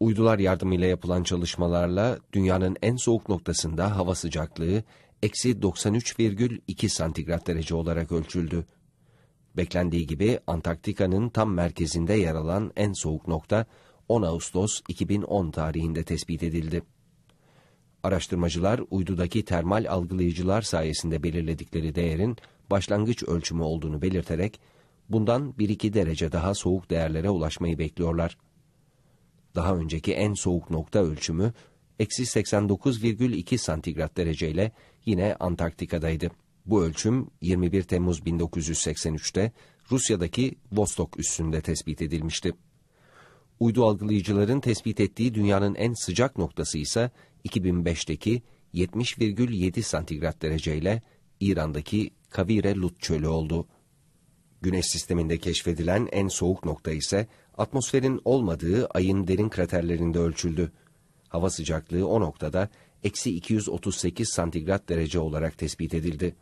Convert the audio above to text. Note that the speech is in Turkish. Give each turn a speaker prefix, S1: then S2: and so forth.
S1: Uydular yardımıyla yapılan çalışmalarla dünyanın en soğuk noktasında hava sıcaklığı eksi 93,2 santigrat derece olarak ölçüldü. Beklendiği gibi Antarktika'nın tam merkezinde yer alan en soğuk nokta 10 Ağustos 2010 tarihinde tespit edildi. Araştırmacılar uydudaki termal algılayıcılar sayesinde belirledikleri değerin başlangıç ölçümü olduğunu belirterek bundan 1-2 derece daha soğuk değerlere ulaşmayı bekliyorlar. Daha önceki en soğuk nokta ölçümü eksi 89,2 santigrat dereceyle yine Antarktika'daydı. Bu ölçüm 21 Temmuz 1983'te Rusya'daki Vostok üssünde tespit edilmişti. Uydu algılayıcıların tespit ettiği dünyanın en sıcak noktası ise 2005'teki 70,7 santigrat dereceyle İran'daki Kavire Lut çölü oldu. Güneş sisteminde keşfedilen en soğuk nokta ise atmosferin olmadığı ayın derin kraterlerinde ölçüldü. Hava sıcaklığı o noktada eksi 238 santigrat derece olarak tespit edildi.